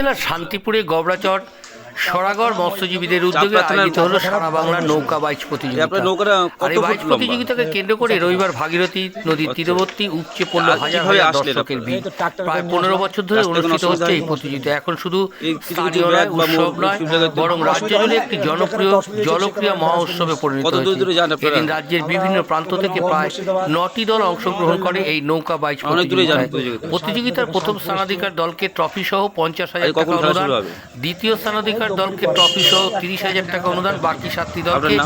জেলার শান্তিপুরে গবরাচর সরাগড় মৎস্যজীবীদের উদ্যোগে আয়োজিত হলো সারা বাংলার নৌকা বাইচ প্রতিযোগিতা। আর এই বাইচ প্রতিযোগিতাকে কেন্দ্র করে রবিবার ভাগীরথী নদীর তীরবর্তী উপচে পড়ল হাজার হাজার দর্শকের ভিড়। প্রায় পনেরো বছর ধরে অনুষ্ঠিত হচ্ছে এই প্রতিযোগিতা। এখন শুধু স্থানীয় নয় উৎসব নয় বরং রাজ্য জুড়ে একটি জনপ্রিয় জলক্রিয়া মহা উৎসবে পরিণত হয়েছে। এদিন রাজ্যের বিভিন্ন প্রান্ত থেকে প্রায় নটি দল অংশগ্রহণ করে এই নৌকা বাইচ প্রতিযোগিতায়। প্রতিযোগিতার প্রথম স্থানাধিকার দলকে ট্রফি সহ পঞ্চাশ হাজার টাকা অনুদান দ্বিতীয় স্থানাধিকার দলকে ট্রফি সহ তিরিশ হাজার টাকা অনুদান বাকি সাতটি দলকে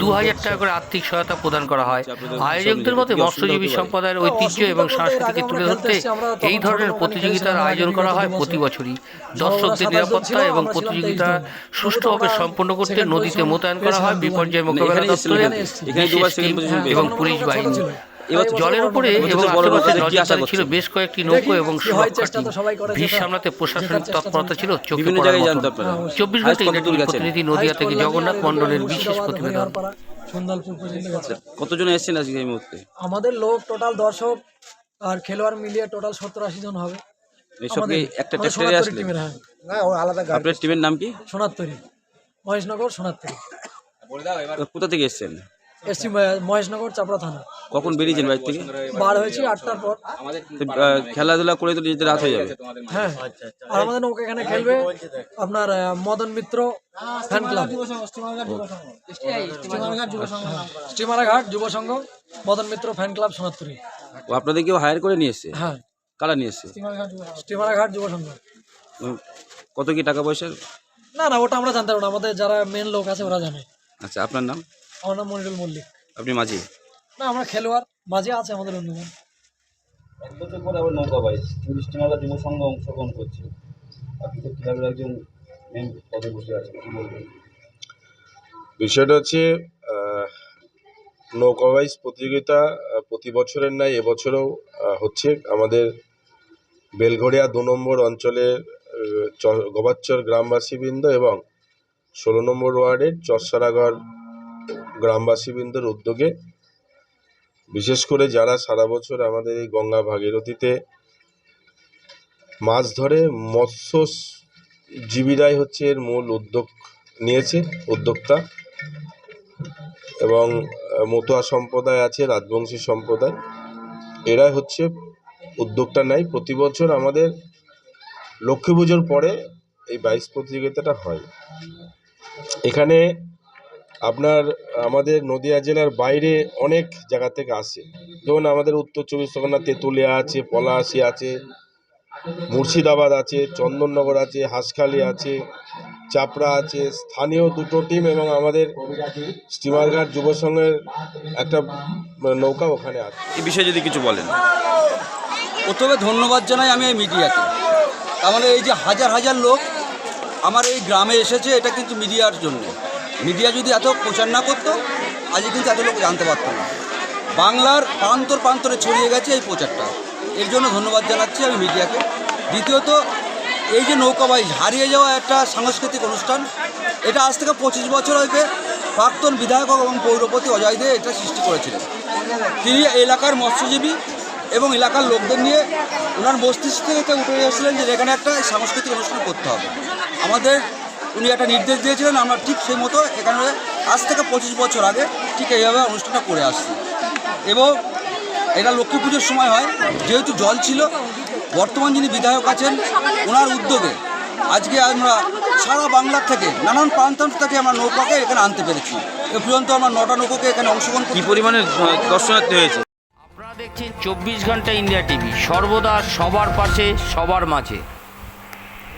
দু হাজার টাকা করে আর্থিক সহায়তা প্রদান করা হয়। আচ্ছা, আয়োজকদের মতে মৎস্যজীবী সম্প্রদায়ের ঐতিহ্য এবং সংস্কৃতিকে তুলে ধরতে এই ধরনের প্রতিযোগিতার আয়োজন করা হয় প্রতি বছরই। দর্শকদের নিরাপত্তা এবং প্রতিযোগিতা সুষ্ঠুভাবে সম্পন্ন করতে নদীতে মোতায়েন করা হয়। বিপর্যয় মোকাবেলা দপ্তরের এবং পুলিশ বাহিনী। এবার জলের উপরে এবং ছিল বেশ কয়েকটি নৌকো এবং হয় ভিড় সামলাতে প্রশাসনিক তৎপরতা ছিল চোখে পড়ার মতো। চব্বিশ ঘণ্টা? প্রতিনিধি নদিয়া থেকে জগন্নাথ মন্ডলের বিশেষ প্রতিবেদন। পর্যন্ত গেছে। কতজন এসেছেন আজকে এই মুহূর্তে? আমাদের লোক টোটাল দর্শক আর খেলোয়াড় মিলিয়ে টোটাল সত্তর আশি জন হবে। এইসব কি একটা আসলে? টিমের হ্যাঁ। আপনার টিমের নাম কি? সোনারতরী মহেশনগর সোনারতরী কোথা থেকে এসেছেন? এসছি মহেশনগর চাপড়া থানা। কখন বেরিয়েছেন বাইর থেকে? বার হয়েছি আটটার পর। খেলাধুলা করে তো নিজেদের রাত হয়ে যাবে। হ্যাঁ। আর আমাদের নৌকা এখানে খেলবে আপনার মদন মিত্র ফ্যান ক্লাব স্টিমারাঘাট যুব সংঘ মদন মিত্র ফ্যান ক্লাব সোনারতরী ও আপনাদের কেউ হায়ার করে নিয়ে এসছে? হ্যাঁ। কারা নিয়ে এসছে? স্টিমারাঘাট যুব সংঘ। কত কি টাকা পয়সা? না না ওটা আমরা জানতে পারব না। আমাদের যারা মেন লোক আছে ওরা জানে। আচ্ছা আপনার নাম? আমার নাম মনিরুল মল্লিক। আপনি মাঝি? না আমরা খেলোয়াড়। মাঝে আছে আমাদের অন্যজন। এক বছর পরে আবার নৌকা বাইচ টুরিস্ট মেলা যুব সংঘ অংশগ্রহণ করছে। আপনি তো ক্লাবের একজন মেন পদে বসে আছেন কি বলবেন? বিষয়টা হচ্ছে আহ, নৌকা বাইচ প্রতিযোগিতা প্রতি বছরের ন্যায় এবছরও হচ্ছে আমাদের বেলঘড়িয়া দু নম্বর অঞ্চলের গবাচ্চর গ্রামবাসীবৃন্দ এবং ষোলো নম্বর ওয়ার্ডের চরসারাগড় গ্রামবাসীবৃন্দর উদ্যোগে, বিশেষ করে যারা সারা বছর আমাদের এই গঙ্গা ভাগীরথীতে মাছ ধরে, মৎস্যজীবীরাই হচ্ছে এর মূল উদ্যোগ নিয়েছে, উদ্যোক্তা। এবং মতুয়া সম্প্রদায় আছে, রাজবংশী সম্প্রদায়। এরাই হচ্ছে উদ্যোগটা নেয় প্রতি বছর আমাদের লক্ষ্মী পুজোর পরে এই বাইশ প্রতিযোগিতাটা হয়। এখানে আপনার, আমাদের নদিয়া জেলার বাইরে অনেক জায়গা থেকে আসে। যেমন আমাদের উত্তর চব্বিশ পরগনা, তেঁতুলিয়া আছে, পলাশি আছে, মুর্শিদাবাদ আছে, চন্দননগর আছে, হাঁসখালি আছে, চাপড়া আছে। স্থানীয় দুটো টিম এবং আমাদের স্টিমারঘাট যুব সংঘের একটা নৌকা ওখানে আছে। এই বিষয়ে যদি কিছু বলেন। প্রথমে ধন্যবাদ জানাই আমি এই মিডিয়াকে। তাহলে এই যে হাজার হাজার লোক আমার এই গ্রামে এসেছে, এটা কিন্তু মিডিয়ার জন্য। মিডিয়া যদি এত প্রচার না করতো আজকে কিন্তু এত লোক জানতে পারতো না। বাংলার প্রান্তর প্রান্তরে ছড়িয়ে গেছে এই প্রচারটা। এর জন্য ধন্যবাদ জানাচ্ছি আমি মিডিয়াকে। দ্বিতীয়ত, এই যে নৌকাবাইজ হারিয়ে যাওয়া একটা সাংস্কৃতিক অনুষ্ঠান, এটা আজ থেকে পঁচিশ বছর আগে প্রাক্তন বিধায়ক এবং পৌরপতি অজয় দে এটা সৃষ্টি করেছিলেন। তিনি এলাকার মৎস্যজীবী এবং এলাকার লোকদের নিয়ে ওনার মস্তিষ্ক থেকে উঠে এসেছিলেন যে এখানে একটা সাংস্কৃতিক অনুষ্ঠান করতে হবে। আমাদের উনি একটা নির্দেশ দিয়েছিলেন আমরা ঠিক সেই মতো এখানে আজ থেকে পঁচিশ বছর আগে ঠিক এইভাবে অনুষ্ঠানটা করে আসছি। এবং এটা লক্ষ্মী পুজোর সময় হয় যেহেতু জল ছিল বর্তমান যিনি বিধায়ক আছেন ওনার উদ্যোগে আজকে আমরা সারা বাংলার থেকে নানান প্রান্ত থেকে আমরা নৌকাকে এখানে আনতে পেরেছি। এ পর্যন্ত আমরা নটা নৌকাকে এখানে অংশগ্রহণ কি পরিমাণে দর্শনার্থী হয়েছে? আপনারা দেখছেন চব্বিশ ঘণ্টা ইন্ডিয়া টিভি সর্বদা সবার পাশে সবার মাঝে।